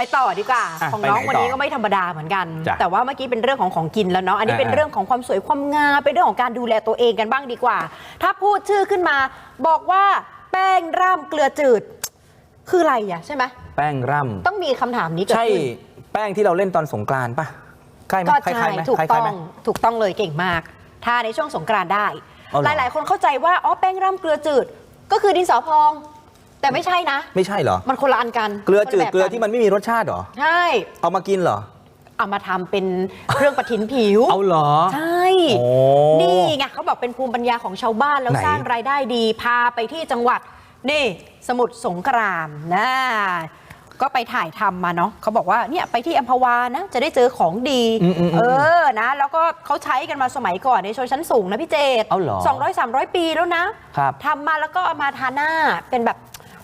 ไปต่อดีกว่า อะของน้องไปไหนวันนี้ต่อก็ไม่ธรรมดาเหมือนกัน จ้ะแต่ว่าเมื่อกี้เป็นเรื่องของของกินแล้วเนาะอันนี้เป็นอ่าเรื่องของความสวยความงามเป็นเรื่องของการดูแลตัวเองกันบ้างดีกว่า ถ้าพูดชื่อขึ้นมา บอกว่าแป้งร่ำเกลือจืด คืออะไรอะใช่ไหมแป้งร่ต้องมีคำถามนี้ำเกิดใช่ขึ้น แป้งที่เราเล่นตอนสงกรานต์ปะใกล้ไหมก็คล้าใช่ยๆไหมถูกคล้าต้ยๆอไหมงถูกต้องเลยเก่งมากทาในช่วงสงกรานต์ได้ เอาเหรอหลาย ๆ คนเข้าใจว่าอ๋อแป้งร่ำเกลือจืด ก็คือดินสอพอง แต่ไม่ใช่นะ ไม่ใช่เหรอ มันคนละอันกันเกลือจืดคนละแบบเกลือที่มันไม่มีรสชาติเหรอ ใช่เอามากินเหรอ เอามาทำเป็นเครื่องประทินผิว เอาเหรอ ใช่ โอ้ นี่ไงเขาบอกเป็นภูมิปัญญาของชาวบ้านแล้วไหน สร้างรายได้ดี พาไปที่จังหวัด นี่ สมุทรสงครามนะก็ไปถ่ายทำมาเนาะเขาบอกว่าเนี่ยไปที่อัมพวานะ จะได้เจอของดี อืมอืมอืมเออนะ แล้วก็เขาใช้กันมาสมัยก่อนในชนชั้นสูงนะพี่เจตเอาเหรอ สองร้อยสามร้อยปีแล้วนะ ครับ ทำมาแล้วก็เอามาทาหน้าเป็นแบบ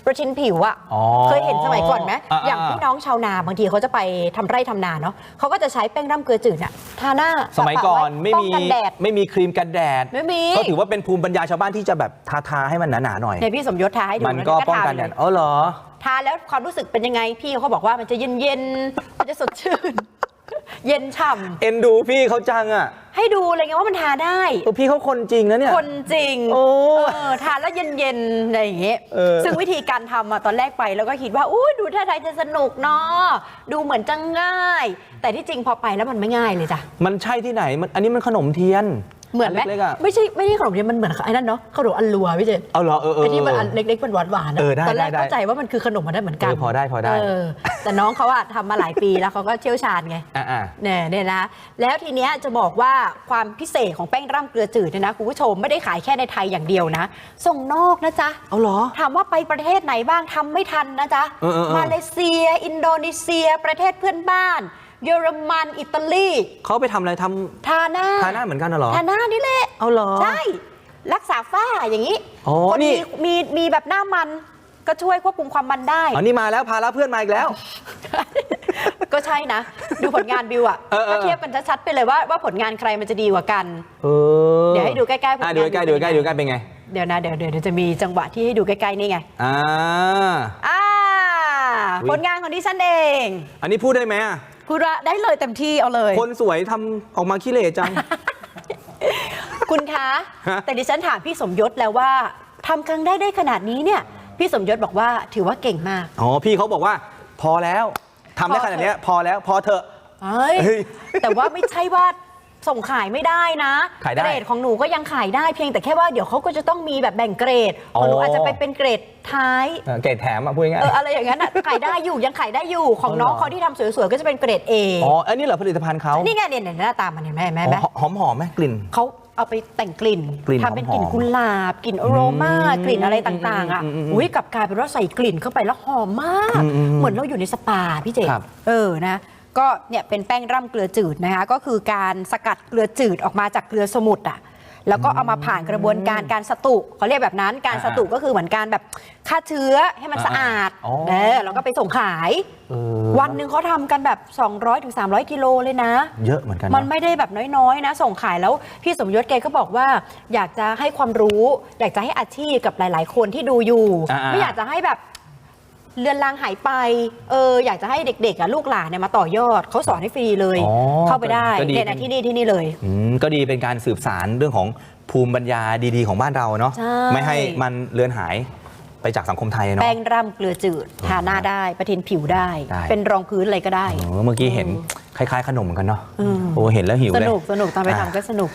ประชินผิวอะอ๋อเคยเห็นสมัยก่อนไหมอ่าอย่างพี่น้องชาวนาบางทีเขาจะไปทำไร่ทำนาเนาะเขาก็จะใช้แป้งร่ำเกลือจืดอะทาหน้าสมัยก่อนปะๆว้ไม่ป้งมีกันแดด ไม่มีครีมกันแดดไม่มี ก็ถือว่าเป็นภูมิปัญญาชาวบ้านที่จะแบบทาทาๆให้มันหนาๆหน่อย ในพี่สมยศทาให้ดูมันแล้วก็ทาป้องกันไปแดเลดยอ๋อเหรอ ทาแล้วความรู้สึกเป็นยังไงพี่เขาบอกว่ามันจะเย็นเย็นๆมันจะสดชื่น เย็นฉ่เอ็นดูพี่เขาจังอะำให้ดูเลยไงว่ามันทาได้ เออพี่เขาคนจริงนะเนี่ย คนจริงโอ้เออทานแล้วเย็นๆอะไรอย่างเงี้ยเออซึ่งวิธีการทำอะตอนแรกไปแล้วก็คิดว่าอุ้ยดูท่าทางจะสนุกเนาะดูเหมือนจะง่าย แต่ที่จริงพอไปแล้วมันไม่ง่ายเลยจ้ะมันใช่ที่ไหนมันอันนี้มันขนมเทียนเหมือนไหมเล็กๆอะไม่ใช่ไม่ใช่ขนมเทียนมันเหมือนไอ้นั่นเนาะขนมอันลัวพี่เจนเอาเหรอเออเออไอ้เอที่มันออันเล็กๆมันหวานหวานๆอะเออได้ตอนแรกได้ได้ เข้าใจว่ามันคือขนมมันได้เหมือนกันเออพอได้พอได้ เแต่น้องเขาอะทำมาหลายปีแล้วเขาก็เชี่ยวชาญไงอ่าอ่าเนี่ยเนี่ยนะแล้วทีเนี้ยจะบอกว่าความพิเศษของแป้งร่ำเกลือจืดเนี่ยนะคุณผู้ชมไม่ได้ขายแค่ในไทยอย่างเดียวนะ ส่งนอกนะจ๊ะเอาเหรอ ถามว่าไปประเทศไหนบ้างทำไม่ทันนะจ๊ะเออเออเออ มาเลเซีย อินโดนีเซีย ประเทศเพื่อนบ้าน เยอรมันอิตาลีเขาไปทำอะไรทำทาหน้าทาหน้าเหมือนกันน่ะเหรอ ทาหน้านี่แหละ เอาเหรอ ใช่ รักษาฝ้าอย่างนี้อ๋อคนนี่ มีมีมีแบบหน้ามัน ก็ช่วยควบคุมความมันได้ อ๋อนี่มาแล้วพาแล้วเพื่อนมาอีกแล้ว ก็ใช่นะ ดูผลงานบิวอะเออเออถ้าเทียบกันชัดๆไปเลยว่าว่าผลงานใครมันจะดีกว่ากัน เออเดี๋ยวให้ดูใกล้ๆผลงาน อะดูใกล้ๆดูใกล้ๆดูใกล้ๆเป็นไง เดี๋ยวนะเดี๋ยวเดี๋ยวเดี๋ยวจะมีจังหวะที่ให้ดูใกล้ๆนี่ไงอ่า อ่าอุ๊ย ผลงานของดิฉันเองอันนี้พูดได้ไหมอะพูดว่าได้เลยเต็มที่เอาเลย คนสวยทำออกมาขี้เหร่จัง คุณคะ ฮะ แต่ดิฉันถามพี่สมยศแล้วว่าทำครั้งได้ได้ขนาดนี้เนี่ย พี่สมยศบอกว่าถือว่าเก่งมาก อ๋อพี่เขาบอกว่าพอแล้วทำได้ขนาดเนี้ยพอแล้วพอเถอะ เฮ้ย เฮ้ยแต่ว่าไม่ใช่ว่าส่งขายไม่ได้นะ ขายได้เกรดของหนูก็ยังขายได้เพียงแต่แค่ว่าเดี๋ยวเขาก็จะต้องมีแบบแบ่งเกรดของหนูอ๋ออ อาจจะไปเป็นเกรดท้ายเออเกรดแถมอะพูดง่ายเอออะไรอย่างนั้นอะขายได้อยู่ยังขายได้อยู่ของอ๋อเหรอน้องเขาที่ทำสวยๆก็จะเป็นเกรด A ๆอ๋ออันนี้เหรอผลิตภัณฑ์เขานี่ไงเนี่ยเนี่ยหน้าตามันเห็นไหมเห็นไหมเห็นไหมหอมหอมๆไหมกลิ่น เขา เอาไปแต่งกลิ่นกลิ่นทำเป็นกลิ่นหอมๆกุหลาบกลิ่นอโรมาอืมกลิ่นอะไรต่างๆ อะอืมอืมอืมอุ้ยกลับกลายเป็นว่าใส่กลิ่นเข้าไปแล้วหอมมาก อืมอืมอืมเหมือนเราอยู่ในสปาพี่เจครับ เออนะ ก็เนี่ยเป็นแป้งร่ำเกลือจืดนะคะก็คือการสกัดเกลือจืดออกมาจากเกลือสมุทรอะ แล้วก็เอามาผ่านกระบวนการการสตุเขาเรียกแบบนั้นการอ่าสตุก็คือเหมือนการแบบฆ่าเชื้อให้มันอ่าสะอาดอ๋อ เออแล้วก็ไปส่งขาย เออวันหนึ่งเขาทำกันแบบ 200-300ถึง300กิโลเลยนะ เยอะเหมือนกันมันเนอะไม่ได้แบบน้อยๆ นะ ส่งขายแล้วพี่สมยศแกก็บอกว่า อยากจะให้ความรู้ อยากจะให้อาชีพกับหลาย ๆ คนที่ดูอยู่ อ่าๆไม่อยากจะให้แบบ เลือนลางหายไป เอออยากจะให้เด็กๆอะลูกหลานเนี่ยมาต่อยอดเขาสอนให้ฟรีเลย อ๋อเข้าไปได้ก็ดี เนี่ยนะที่นี่ที่นี่เลย อืมก็ดีเป็นการสืบสารเรื่องของภูมิปัญญาดีๆ ของบ้านเราเนาะใช่ ไม่ให้มันเลือนหายไปจากสังคมไทยเนาะ แป้งร่ำเกลือจืดทาหน้าได้ประทินผิวได้ ได้ เป็นรองพื้นอะไรก็ได้เออเมื่อกี้เห็นคล้าย ๆ ขนมเหมือนกันเนาะอืมโอ้เห็นแล้วหิวสเลย นุกสนุกตอนไปอ่าทำก็สนุก